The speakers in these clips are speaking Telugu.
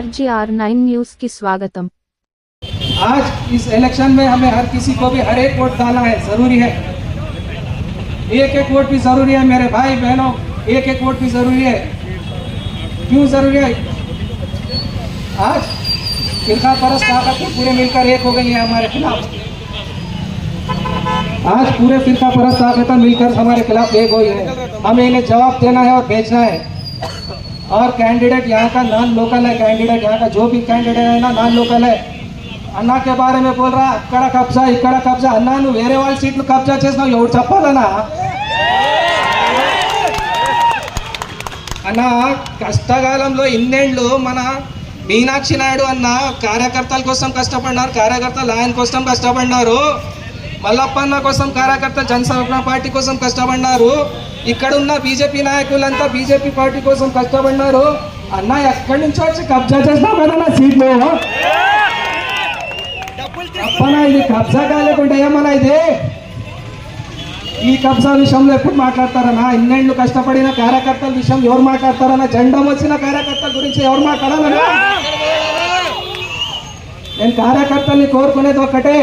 आरजीआर नाइन न्यूज़ की स्वागतम। आज इस इलेक्शन में हमें हर किसी को भी हर एक वोट डालना है, ज़रूरी है। एक एक वोट भी ज़रूरी है, मेरे भाई बहनों, एक एक वोट भी ज़रूरी है। क्यों ज़रूरी है? आज फिरका परस ताकतें पूरे मिलकर एक हो गई है हमारे खिलाफ। आज पूरे फिरका परस ताकतें मिलकर हमारे खिलाफ एक हो गई है। हमें इन्हें जवाब देना है और भेजना है। और कैंडिडेट यहाँ का नॉन लोकल है कैंडिडेट यहाँ का जो भी कैंडिडेट है ना नॉन लोकल है అన్నా के बारे में बोल रहा అక్కడ కబ్జా ఇక్కడ కబ్జా అన్నా నువ్వు వేరే వాళ్ళ సీట్లు కబ్జా చేసినావు ఎవడు చెప్పాలన్నా అన్న కష్టకాలంలో ఇన్నేళ్ళు మన మీనాక్షి నాయుడు అన్న కార్యకర్తల కోసం కష్టపడినారు కార్యకర్తలు ఆయన కోసం కష్టపడినారు మల్లప్పన్న కోసం కార్యకర్త జనసేన పార్టీ కోసం కష్టపడినారు ఇక్కడ ఉన్న బీజేపీ నాయకులంతా బీజేపీ పార్టీ కోసం కష్టపడినారు అన్న ఎక్కడి నుంచో వచ్చి కబ్జా చేస్తామన్నా కదా సీట్లు? అప్పన ఇది కబ్జా కాలేకుండా ఏమన్నా ఇది? ఈ కబ్జా విషయంలో ఎప్పుడు మాట్లాడతారన్నా? ఇన్నేళ్ళు కష్టపడిన కార్యకర్తల విషయం ఎవరు మాట్లాడతారన్నా? జెండం వచ్చిన కార్యకర్తల గురించి ఎవరు మాట్లాడాలన్నా? నేను కార్యకర్తల్ని కోరుకునేది ఒక్కటే.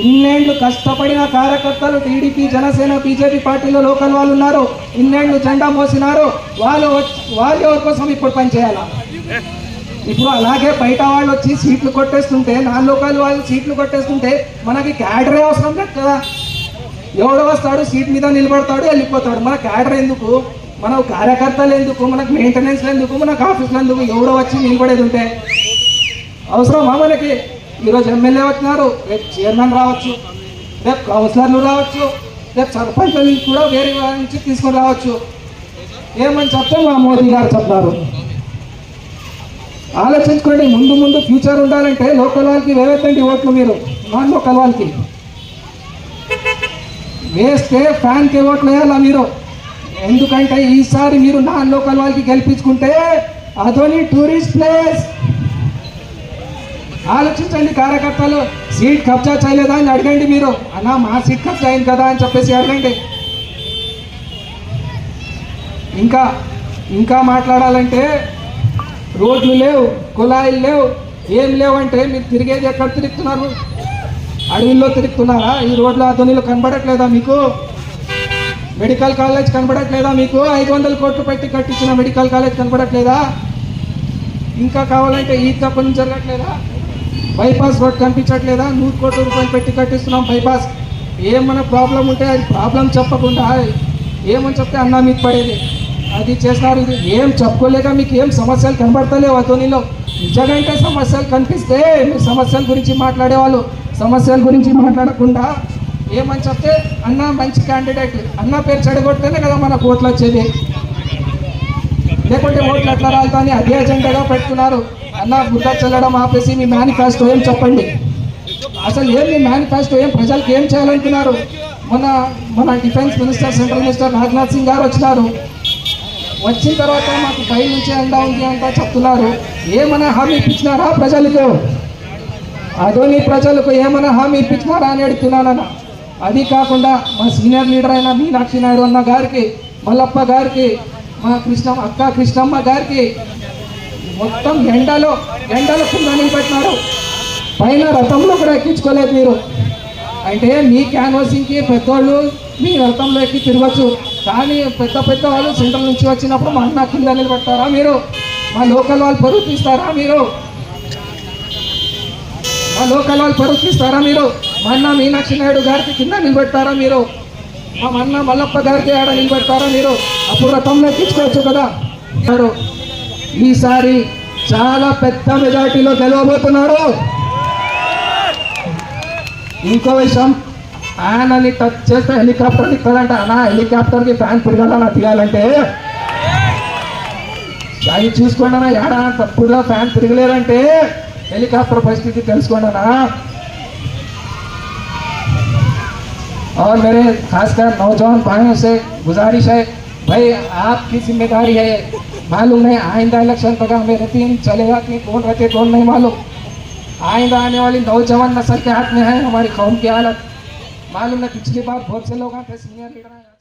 ఇన్నేళ్ళు కష్టపడిన కార్యకర్తలు టీడీపీ జనసేన బీజేపీ పార్టీలో లోకల్ వాళ్ళు ఉన్నారు. ఇన్నేళ్ళు జెండా మోసినారు. వాళ్ళు వచ్చి- వాళ్ళు ఎవరి కోసం ఇప్పుడు పనిచేయాలా ఇప్పుడు అలాగే బయట వాళ్ళు వచ్చి సీట్లు కొట్టేస్తుంటే నా లోకల్ వాళ్ళు సీట్లు కొట్టేస్తుంటే మనకి క్యాడరే అవసరం లేదు కదా. ఎవడో వస్తాడు సీట్ మీద నిలబడతాడు వెళ్ళిపోతాడు. మన క్యాడర్ ఎందుకు? మన కార్యకర్తలు ఎందుకు? మనకు మెయింటెనెన్స్ ఎందుకు? మనకు ఆఫీసులు ఎందుకు? ఎవడో వచ్చి నిలబడేది ఉంటే. అవసరమా మనకి? ఈరోజు ఎమ్మెల్యే వచ్చినారు రేపు చైర్మన్ రావచ్చు రేపు కౌన్సిలర్లు రావచ్చు రేపు సర్పంచ్ కూడా వేరే వాళ్ళ నుంచి తీసుకొని రావచ్చు. ఏమని చెప్తాం మా మోదీ గారు చెప్తారు. ఆలోచించుకోండి ముందు ముందు ఫ్యూచర్ ఉండాలంటే లోకల్ వాళ్ళకి వేవేతండి ఓట్లు మీరు నాన్ లోకల్ వాళ్ళకి. వేస్తే ఫ్యాన్కి ఓట్లు వేయాలా మీరు? ఎందుకంటే ఈసారి మీరు నాన్ లోకల్ వాళ్ళకి గెలిపించుకుంటే అదోని టూరిస్ట్ ప్లేస్. ఆలోచించండి కార్యకర్తలు. సీట్ కబ్జా చేయలేదా అని అడగండి మీరు. అన్నా మా సీట్ కబ్జా అయింది కదా అని చెప్పేసి అడగండి. ఇంకా ఇంకా మాట్లాడాలంటే రోడ్లు లేవు కుళాయిలు లేవు ఏం లేవంటే మీరు తిరిగేది ఎక్కడ తిరుగుతున్నారు? అడవిలో తిరుగుతున్నారా? ఈ రోడ్ల ధ్వనిలో కనబడట్లేదా మీకు? మెడికల్ కాలేజ్ కనబడట్లేదా మీకు? ఐదు వందల కోట్లు పెట్టి కట్టించిన మెడికల్ కాలేజ్ కనబడట్లేదా? ఇంకా కావాలంటే ఈ తప్పని జరగట్లేదా? బైపాస్ రోడ్ కనిపించట్లేదా? నూరు కోట్ల రూపాయలు పెట్టి కట్టిస్తున్నాం బైపాస్. ఏమన్నా ప్రాబ్లం ఉంటే అది ప్రాబ్లం చెప్పకుండా ఏమని చెప్తే అన్నా మీకు పడేది. అది చేస్తారు ఇది ఏం చెప్పుకోలేక మీకు ఏం సమస్యలు కనబడతలేవు అతనిలో నిజంగా అంటే సమస్యలు కనిపిస్తే మీరు సమస్యల గురించి మాట్లాడేవాళ్ళు. సమస్యల గురించి మాట్లాడకుండా ఏమని చెప్తే అన్న మంచి క్యాండిడేట్ అన్న పేరు చెడగొడితేనే కదా మనకు ఓట్లు వచ్చేది. లేకుంటే ఓట్లు ఎట్లా రాలుతా అని అదే అజెండాగా పెట్టుకున్నారు అన్న బుద్ధ చల్లడం ఆపేసి మీ మేనిఫెస్టో ఏం చెప్పండి? అసలు ఏం మీ మేనిఫెస్టో ఏం ప్రజలకు ఏం చేయాలనుకున్నారు? మన మన defence minister central minister Rajnath Singh గారు వచ్చినారు. వచ్చిన తర్వాత మాకు పై నుంచి అండా ఉంది అంతా చెప్తున్నారు. ఏమైనా హామీ ఇప్పించినారా ప్రజలకు? అదోని ప్రజలకు ఏమైనా హామీ ఇప్పించినారా అని అడుగుతున్నానన్న. అది కాకుండా మా సీనియర్ లీడర్ అయిన మీనాక్షి నాయుడు అన్న గారికి మల్లప్ప గారికి మా కృష్ణ అక్క కృష్ణమ్మ గారికి మొత్తం ఎండలో ఎండలో కింద నిలబెట్టినారు పైన రథంలో కూడా ఎక్కించుకోలేదు మీరు. అంటే మీ క్యాన్వాసింగ్కి పెద్దోళ్ళు మీ రథంలో ఎక్కి తిరగచ్చు. కానీ పెద్ద పెద్ద వాళ్ళు సెంట్రల్ నుంచి వచ్చినప్పుడు మా అన్న కింద నిలబెడతారా మీరు? మా లోకల్ వాళ్ళు పరువు తీస్తారా మీరు? మా లోకల్ వాళ్ళు పరువు తీస్తారా మీరు? మా అన్న మీనాక్షి నాయుడు గారికి కింద నిలబెడతారా మీరు? మా అన్న మల్లప్ప గారికి ఆడ నిలబెడతారా మీరు? అప్పుడు రథంలో ఎక్కించుకోవచ్చు కదా. ఈసారి చాలా పెద్ద మెజార్టీలో గెలవబోతున్నాడు ఇంకో విషయం ఆయనని టచ్ చేస్తే హెలికాప్టర్ దిక్కదంట అన్న హెలికాప్టర్కి ఫ్యాన్ తిరగాలన్నా దిగాలంటే అది చూసుకోండి అన్న ఏడా తప్పుడుగా ఫ్యాన్ తిరగలేదంటే हेलीकॉप्टर परिस्थिति తెలుసుకోండి అన్న और मेरे खासकर नौजवान भाइयों से गुजारिश है भाई आपकी जिम्मेदारी है मालूम नहीं, आइंदा इलेक्शन तक हमें रहती रतीन चलेगा कि कौन रहते, कौन नहीं मालूम। आइंदा आने वाली नौजवान नस्ल के हाथ में है, हमारी कौम की हालत। मालूम है पिछली बार बहुत से लोग आते सीनियर लीडर हैं